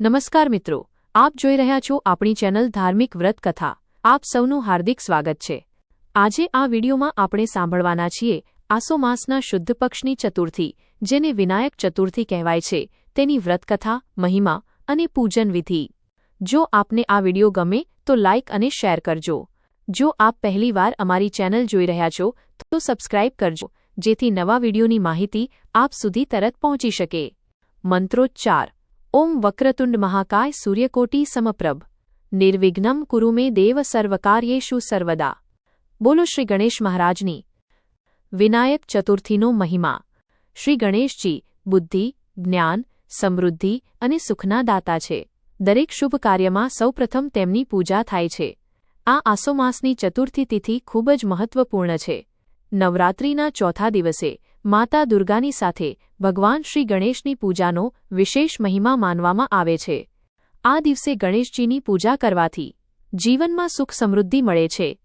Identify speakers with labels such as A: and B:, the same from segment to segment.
A: નમસ્કાર મિત્રો, આપ જોઈ રહ્યા છો આપણી ચેનલ ધાર્મિક વ્રત કથા. આપ સૌનું હાર્દિક સ્વાગત છે. આજે આ વિડીયોમાં આપણે સાંભળવાના છીએ આસો માસના શુદ્ધ પક્ષની ચતુર્થી, જેને વિનાયક ચતુર્થી કહેવાય છે. તેની વ્રતકથા મહિમા અને પૂજન વિધિ. જો આપને આ વીડિયો ગમે, તો લાઇક અને શેર કરજો. જો આપ પહેલીવાર અમારી ચેનલ જોઈ રહ્યા છો, તો સબસ્ક્રાઇબ કરજો, જેથી નવા વિડીયોની માહિતી આપ સુધી તરત પહોંચી શકે. મંત્રોચ્ચાર. ઓમ વક્રતુંડ મહાકાય સૂર્યકોટી સમપ્રભ. નિર્વિઘ્નમ કુરુ મે દેવ સર્વકાર્યેશુ સર્વદા. બોલો શ્રી ગણેશ મહારાજની. વિનાયક ચતુર્થીનો મહિમા. શ્રી ગણેશજી બુદ્ધિ, જ્ઞાન, સમૃદ્ધિ અને સુખના દાતા છે. દરેક શુભ કાર્યમાં સૌપ્રથમ તેમની પૂજા થાય છે. આ આસો માસની ચતુર્થી તિથિ ખૂબ જ મહત્વપૂર્ણ છે. નવરાત્રિના ચોથા દિવસે માતા દુર્ગાની સાથે ભગવાન શ્રી ગણેશની પૂજાનો વિશેષ મહિમા માનવામાં આવે છે. આ દિવસે ગણેશજીની પૂજા કરવાથી જીવનમાં સુખ સમૃદ્ધિ મળે છે.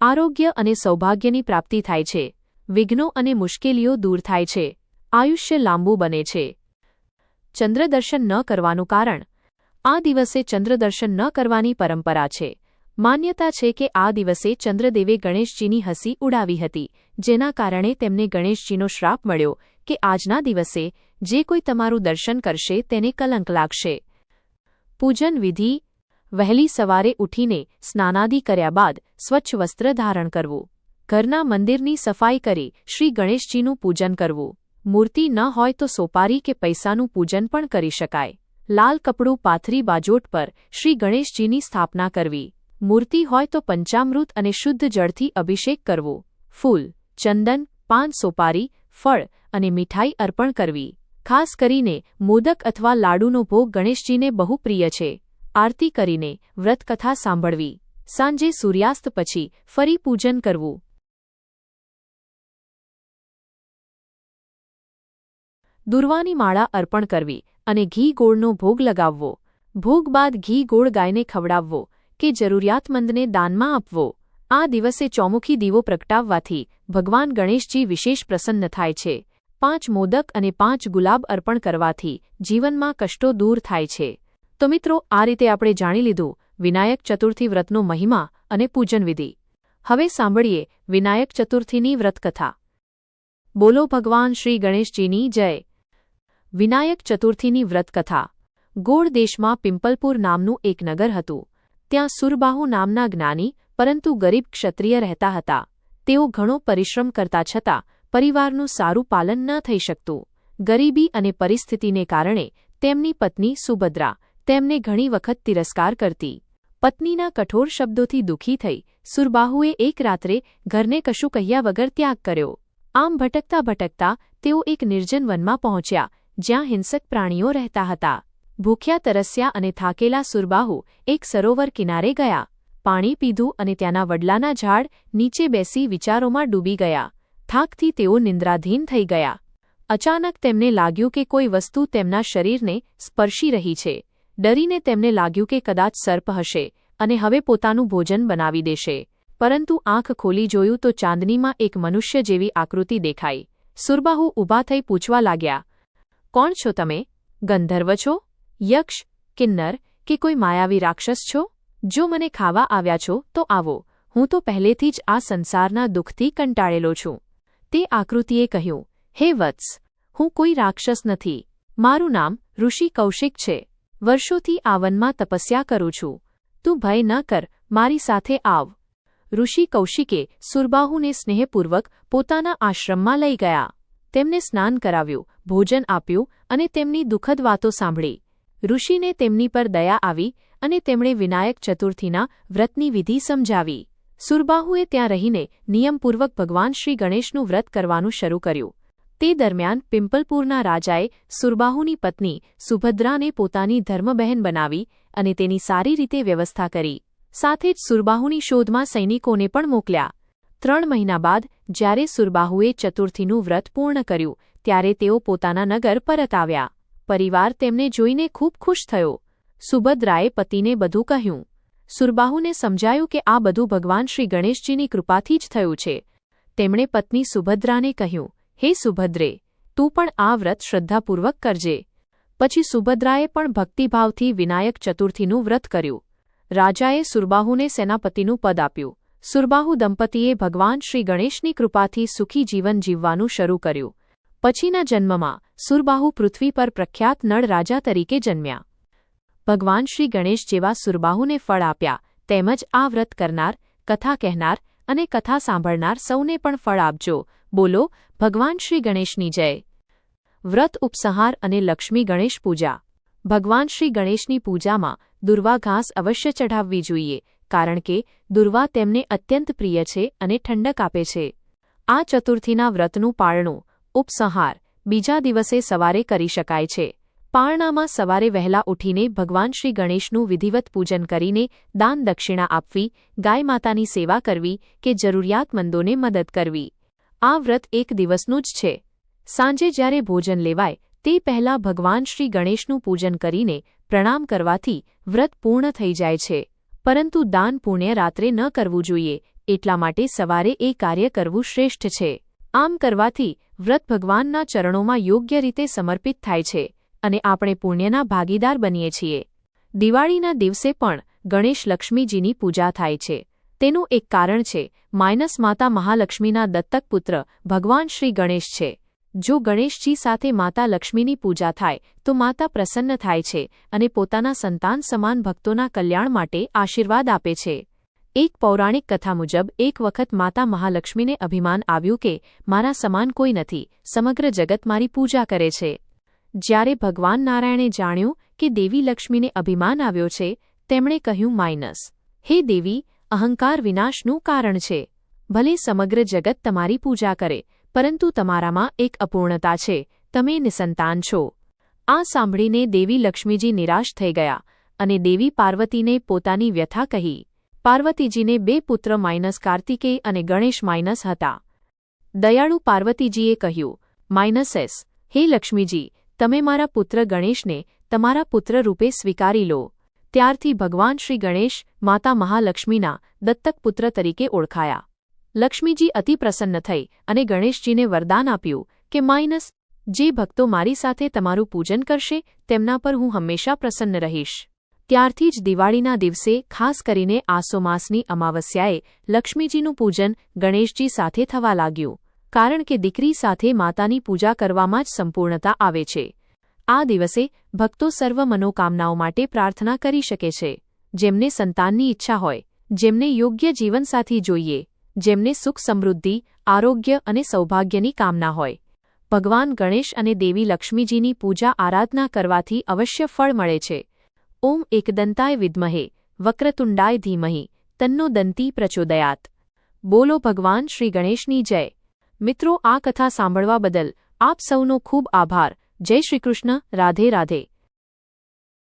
A: આરોગ્ય અને સૌભાગ્યની પ્રાપ્તિ થાય છે. વિઘ્નો અને મુશ્કેલીઓ દૂર થાય છે. આયુષ્ય લાંબુ બને છે. ચંદ્રદર્શન ન કરવાનું કારણ આ દિવસે ચંદ્રદર્શન ન કરવાની પરંપરા છે. માન્યતા છે કે આ દિવસે ચંદ્રદેવે ગણેશજીની હસી ઉડાવી હતી, જેના કારણે તેમને ગણેશજીનો શ્રાપ મળ્યો કે આજના દિવસે જે કોઈ તમારું દર્શન કરશે તેને કલંક લાગશે. પૂજન વિધિ, વહેલી સવારે ઉઠીને સ્નાનાદિ કર્યા બાદ સ્વચ્છ વસ્ત્ર ધારણ કરવું. ઘરના મંદિરની સફાઈ કરી શ્રી ગણેશજીનું પૂજન કરવું. મૂર્તિ ન હોય તો સોપારી કે પૈસાનું પૂજન પણ કરી શકાય. લાલ કપડું પાથરી બાજોટ પર શ્રી ગણેશજીની સ્થાપના કરવી. મૂર્તિ હોય તો પંચામૃત અને શુદ્ધ જળથી અભિષેક કરવો. ફૂલ, ચંદન, પાન સોપારી, ફળ અને મીઠાઈ અર્પણ કરવી. ખાસ કરીને મોદક અથવા લાડુનો ભોગ ગણેશજીને બહુ પ્રિય છે. આરતી કરીને વ્રતકથા સાંભળવી. સાંજે સૂર્યાસ્ત પછી ફરી પૂજન કરવું. દુર્વાની માળા અર્પણ કરવી અને ઘી ગોળનો ભોગ લગાવવો. ભોગ બાદ ઘી ગોળ ગાયને ખવડાવવો. કે જરૂરિયાતમંદને દાનમાં આપવો. આ દિવસે ચોમુખી દીવો પ્રગટાવવાથી ભગવાન ગણેશજી વિશેષ પ્રસન્ન થાય છે. પાંચ મોદક અને પાંચ ગુલાબ અર્પણ કરવાથી જીવનમાં કષ્ટો દૂર થાય છે. તો મિત્રો, આ રીતે આપણે જાણી લીધું વિનાયક ચતુર્થી વ્રતનો મહિમા અને પૂજનવિધિ. હવે સાંભળીએ વિનાયક ચતુર્થીની વ્રતકથા. બોલો ભગવાન શ્રી ગણેશજીની જય. વિનાયક ચતુર્થીની વ્રતકથા. ગોળ દેશમાં પિંપલપુર નામનું એક નગર હતું. ત્યાં સુરબાહુ નામના જ્ઞાની, પરંતુ ગરીબ ક્ષત્રિય રહેતા હતા. તેઓ ઘણો પરિશ્રમ કરતા છતાં, પરિવારનું સારું પાલન ન થઈ શકતું. ગરીબી અને પરિસ્થિતિને કારણે, તેમની પત્ની સુભદ્રા, તેમને ઘણી વખત તિરસ્કાર કરતી. પત્નીના કઠોર શબ્દોથી દુઃખી થઈ, સુરબાહુએ એક રાત્રે ઘરને કશું કહ્યા વગર ત્યાગ કર્યો. આમ ભટકતા ભટકતા, તેઓ એક નિર્જન વનમાં પહોંચ્યા, જ્યાં હિંસક પ્રાણીઓ રહેતા હતા. ભૂખ્યા તરસ્યા અને થાકેલા સુરબાહુ એક સરોવર કિનારે ગયા. પાણી પીધું અને ત્યાંના વડલાના ઝાડ નીચે બેસી વિચારોમાં ડૂબી ગયા. થાકથી તેઓ નિંદ્રાધીન થઈ ગયા. અચાનક તેમને લાગ્યું કે કોઈ વસ્તુ તેમના શરીરને સ્પર્શી રહી છે. ડરીને તેમને લાગ્યું કે કદાચ સર્પ હશે અને હવે પોતાનું ભોજન બનાવી દેશે. પરંતુ આંખ ખોલી જોયું તો ચાંદનીમાં એક મનુષ્ય જેવી આકૃતિ દેખાઈ. સુરબાહુ ઊભા થઈ પૂછવા લાગ્યા, કોણ છો તમે? ગંધર્વ છો? યક્ષ, કિન્નર કે કોઈ માયાવી રાક્ષસ છો? જો મને ખાવા આવ્યા છો, તો આવો. હું તો પહેલેથી જ આ સંસારના દુઃખથી કંટાળેલો છું. તે આકૃતિએ કહ્યું, હે વત્સ, હું કોઈ રાક્ષસ નથી. મારું નામ ઋષિ કૌશિક છે. વર્ષોથી આ વનમાં તપસ્યા કરું છું. તું ભય ન કર, મારી સાથે આવ. ઋષિ કૌશિકે સુરબાહુને સ્નેહપૂર્વક પોતાના આશ્રમમાં લઈ ગયા. તેમને સ્નાન કરાવ્યું, ભોજન આપ્યું અને તેમની દુઃખદ વાતો સાંભળી. ઋષિને તેમની પર દયા આવી અને તેમણે વિનાયક ચતુર્થીના વ્રતની વિધિ સમજાવી. સુરબાહુએ ત્યાં રહીને નિયમપૂર્વક ભગવાન શ્રી ગણેશનું વ્રત કરવાનું શરૂ કર્યું. તે દરમિયાન પિંપલપુરના રાજાએ સુરબાહુની પત્ની સુભદ્રાને પોતાની ધર્મબહેન બનાવી અને તેની સારી રીતે વ્યવસ્થા કરી. સાથે જ સુરબાહુની શોધમાં સૈનિકોને પણ મોકલ્યા. ત્રણ મહિના બાદ જ્યારે સુરબાહુએ ચતુર્થીનું વ્રત પૂર્ણ કર્યું, ત્યારે તેઓ પોતાના નગર પરત આવ્યા. પરિવાર તેમને જોઈને ખૂબ ખુશ થયો. સુભદ્રાએ પતિને બધું કહ્યું. સુરબાહુને સમજાયું કે આ બધું ભગવાન શ્રી ગણેશજીની કૃપાથી જ થયું છે. તેમણે પત્ની સુભદ્રાને કહ્યું, હે સુભદ્રે, તું પણ આ વ્રત શ્રદ્ધાપૂર્વક કરજે. પછી સુભદ્રાએ પણ ભક્તિભાવથી વિનાયક ચતુર્થીનું વ્રત કર્યું. રાજાએ સુરબાહુને સેનાપતિનું પદ આપ્યું. સુરબાહુ દંપતીએ ભગવાન શ્રી ગણેશની કૃપાથી સુખી જીવન જીવવાનું શરૂ કર્યું. પછીના જન્મમાં સુરબાહુ પૃથ્વી પર પ્રખ્યાત નળ રાજા તરીકે જન્મ્યા. ભગવાન શ્રી ગણેશ જેવા સુરબાહુને ફળ આપ્યા, તેમજ આ વ્રત કરનાર, કથા કહેનાર અને કથા સાંભળનાર સૌને પણ ફળ આપજો. બોલો, ભગવાન શ્રી ગણેશની જય. વ્રત ઉપસંહાર અને લક્ષ્મી ગણેશ પૂજા. ભગવાન શ્રી ગણેશની પૂજામાં દુર્વા ઘાસ અવશ્ય ચઢાવવી જોઈએ, કારણ કે દુર્વા તેમને અત્યંત પ્રિય છે અને ઠંડક આપે છે. આ ચતુર્થીના વ્રતનું પાળણું ઉપસંહાર બીજા દિવસે સવારે કરી શકાય છે. પારણામાં સવારે વહેલા ઉઠીને ભગવાન શ્રી ગણેશનું વિધિવત પૂજન કરીને દાન દક્ષિણા આપવી, ગાય માતાની સેવા કરવી કે જરૂરિયાતમંદોને મદદ કરવી. આ વ્રત એક દિવસનું જ છે. સાંજે જ્યારે ભોજન લેવાય, તે પહેલાં ભગવાન શ્રી ગણેશનું પૂજન કરીને પ્રણામ કરવાથી વ્રત પૂર્ણ થઈ જાય છે. પરંતુ દાન પુણ્ય રાત્રે ન કરવું જોઈએ, એટલા માટે સવારે એ કાર્ય કરવું શ્રેષ્ઠ છે. આમ કરવાથી વ્રત ભગવાનના ચરણોમાં યોગ્ય રીતે સમર્પિત થાય છે અને આપણે પુણ્યના ભાગીદાર બનીએ છીએ. દિવાળીના દિવસે પણ ગણેશ લક્ષ્મીજીની પૂજા થાય છે. તેનું એક કારણ છે, માઇનસ માતા મહાલક્ષ્મીના દત્તક પુત્ર ભગવાન શ્રી ગણેશ છે. જો ગણેશજી સાથે માતા લક્ષ્મીની પૂજા થાય, તો માતા પ્રસન્ન થાય છે અને પોતાના સંતાન સમાન ભક્તોના કલ્યાણ માટે આશીર્વાદ આપે છે. એક પૌરાણિક કથા મુજબ, એક વખત માતા મહાલક્ષ્મીને અભિમાન આવ્યું કે, મારા સમાન કોઈ નથી, સમગ્ર જગત મારી પૂજા કરે છે. જ્યારે ભગવાન નારાયણે જાણ્યું કે દેવી લક્ષ્મીને અભિમાન આવ્યો છે, તેમણે કહ્યું, માઇનસ. હે દેવી, અહંકાર વિનાશનું કારણ છે. ભલે સમગ્ર જગત તમારી પૂજા કરે, પરંતુ તમારામાં એક અપૂર્ણતા છે, તમે નિસંતાન છો. આ સાંભળીને દેવી લક્ષ્મીજી નિરાશ થઈ ગયા અને દેવી પાર્વતીને પોતાની વ્યથા કહી પાર્વતીજીને બે પુત્ર માઇનસ કાર્તિકેય અને ગણેશ માઇનસ હતા. દયાળુ પાર્વતીજીએ કહ્યું માઇનસ હે લક્ષ્મીજી, તમે મારા પુત્ર ગણેશને તમારા પુત્ર રૂપે સ્વીકારી લો. ત્યારથી ભગવાન શ્રી ગણેશ માતા મહાલક્ષ્મીના દત્તક પુત્ર તરીકે ઓળખાયા. લક્ષ્મીજી અતિ પ્રસન્ન થઈ અને ગણેશજીને વરદાન આપ્યું કે, માઇનસ, જે ભક્તો મારી સાથે તમારું પૂજન કરશે, તેમના પર હું હંમેશા પ્રસન્ન રહીશ. ત્યારથી જ દિવાળીના દિવસે, ખાસ કરીને આસો માસની અમાવસ્યાએ, લક્ષ્મીજીનું પૂજન ગણેશજી સાથે થવા લાગ્યું, કારણ કે દીકરી સાથે માતાની પૂજા કરવામાં જ સંપૂર્ણતા આવે છે. આ દિવસે, ભક્તો સર્વ મનોકામનાઓ માટે પ્રાર્થના કરી શકે છે. જેમને સંતાનની ઈચ્છા હોય, જેમને યોગ્ય જીવનસાથી જોઈએ, જેમને સુખ સમૃદ્ધિ, આરોગ્ય અને સૌભાગ્યની કામના હોય. ભગવાન ગણેશ અને દેવી લક્ષ્મીજીની પૂજા આરાધના કરવાથી અવશ્ય ફળ મળે છે. ઓમ એકદંતાય વિદ્મહે, વક્રતુંડાય ધીમહિ, તન્નો દંતી પ્રચોદયાત. બોલો ભગવાન શ્રી ગણેશની જય. મિત્રો, આ કથા સાંભળવા બદલ આપ સૌનો ખૂબ આભાર. જય શ્રીકૃષ્ણ રાધે રાધે.